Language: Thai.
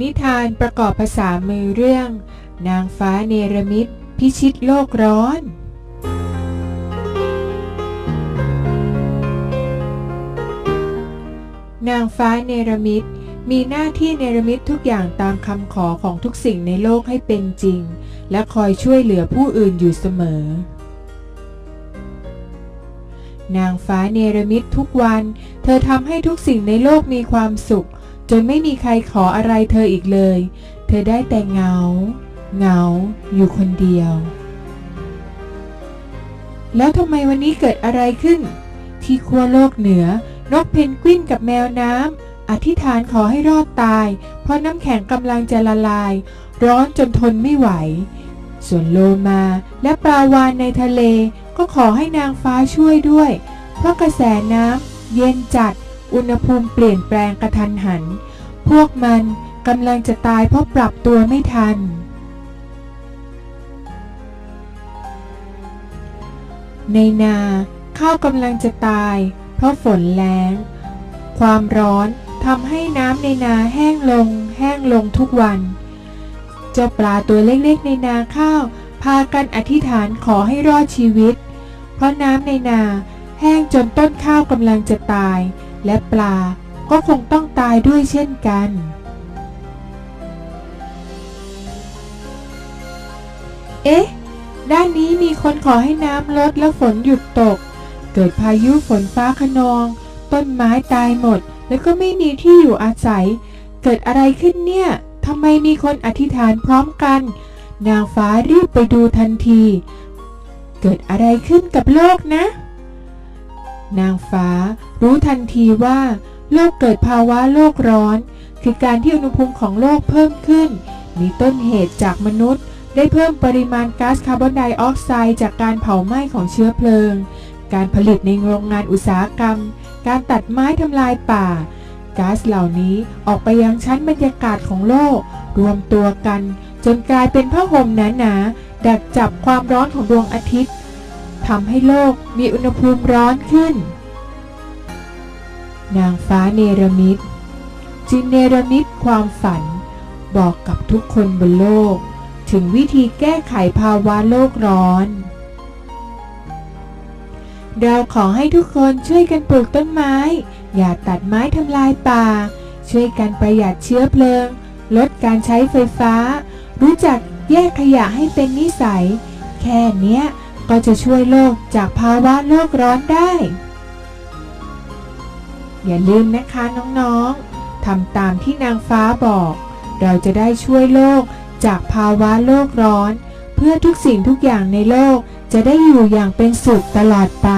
นิทานประกอบภาษามือเรื่อง นางฟ้าเนรมิต พิชิตโลกร้อน นางฟ้าเนรมิต มีหน้าที่เนรมิตทุกอย่างตามคำขอของทุกสิ่งในโลกให้เป็นจริง และคอยช่วยเหลือผู้อื่นอยู่เสมอ นางฟ้าเนรมิตทุกวัน เธอทำให้ทุกสิ่งในโลกมีความสุข จนไม่มีใครขออะไรเธออีกเลย เธอได้แต่เหงา เหงา อยู่คนเดียว แล้วทำไมวันนี้เกิดอะไรขึ้น ที่ขั้วโลกเหนือนกเพนกวินกับแมวน้ำอธิษฐานขอให้รอดตาย เพราะน้ำแข็งกำลังจะละลาย ร้อนจนทนไม่ไหว ส่วนโลมาและปลาวานในทะเลก็ขอให้นางฟ้าช่วยด้วย เพราะกระแสน้ำเย็นจัด อุณหภูมิเปลี่ยนแปลงกระทันหัน พวกมันกำลังจะตายเพราะปรับตัวไม่ทัน ในนาข้าวกำลังจะตายเพราะฝนแล้งความร้อนทำให้น้ำในนาแห้งลง แห้งลงทุกวัน เจ้าปลาตัวเล็กๆในนาข้าว พากันอธิษฐานขอให้รอดชีวิต เพราะน้ำในนาแห้งจนต้นข้าวกำลังจะตาย และปลาก็คงต้องตายด้วยเช่นกัน เอ๊ะ ด้านนี้มีคนขอให้น้ำลดและฝนหยุดตก เกิดพายุฝนฟ้าขนอง ต้นไม้ตายหมด แล้วก็ไม่มีที่อยู่อาศัย เกิดอะไรขึ้นเนี่ยทำไมมีคนอธิษฐานพร้อมกัน นางฟ้ารีบไปดูทันที เกิดอะไรขึ้นกับโลกนะ นางฟ้า รู้ทันทีว่า โลกเกิดภาวะโลกร้อน คือการที่อุณหภูมิของโลกเพิ่มขึ้น มีต้นเหตุจากมนุษย์ ได้เพิ่มปริมาณก๊าซคาร์บอนไดออกไซด์จากการเผาไหม้ของเชื้อเพลิง การผลิตในโรงงานอุตสาหกรรม การตัดไม้ทำลายป่าก๊าซเหล่านี้ออกไปยังชั้นบรรยากาศของโลก รวมตัวกัน จนกลายเป็นผ้าห่มหนาๆดักจับความร้อนของดวงอาทิตย์ ทำให้โลกมีอุณหภูมิร้อนขึ้น นางฟ้าเนรมิตจึงเนรมิตความฝัน บอกกับทุกคนบนโลก ถึงวิธีแก้ไขภาวะโลกร้อนเราขอให้ทุกคนช่วยกันปลูกต้นไม้ อย่าตัดไม้ทำลายป่า ช่วยกันประหยัดเชื้อเพลิง ลดการใช้ไฟฟ้า รู้จักแยกขยะให้เป็นนิสัย แค่เนี้ย ก็จะช่วยโลกจากภาวะโลกร้อนได้ อย่าลืมนะคะน้องๆทำตามที่นางฟ้าบอก เราจะได้ช่วยโลกจากภาวะโลกร้อน เพื่อทุกสิ่งทุกอย่างในโลกจะได้อยู่อย่างเป็นสุขตลอดไป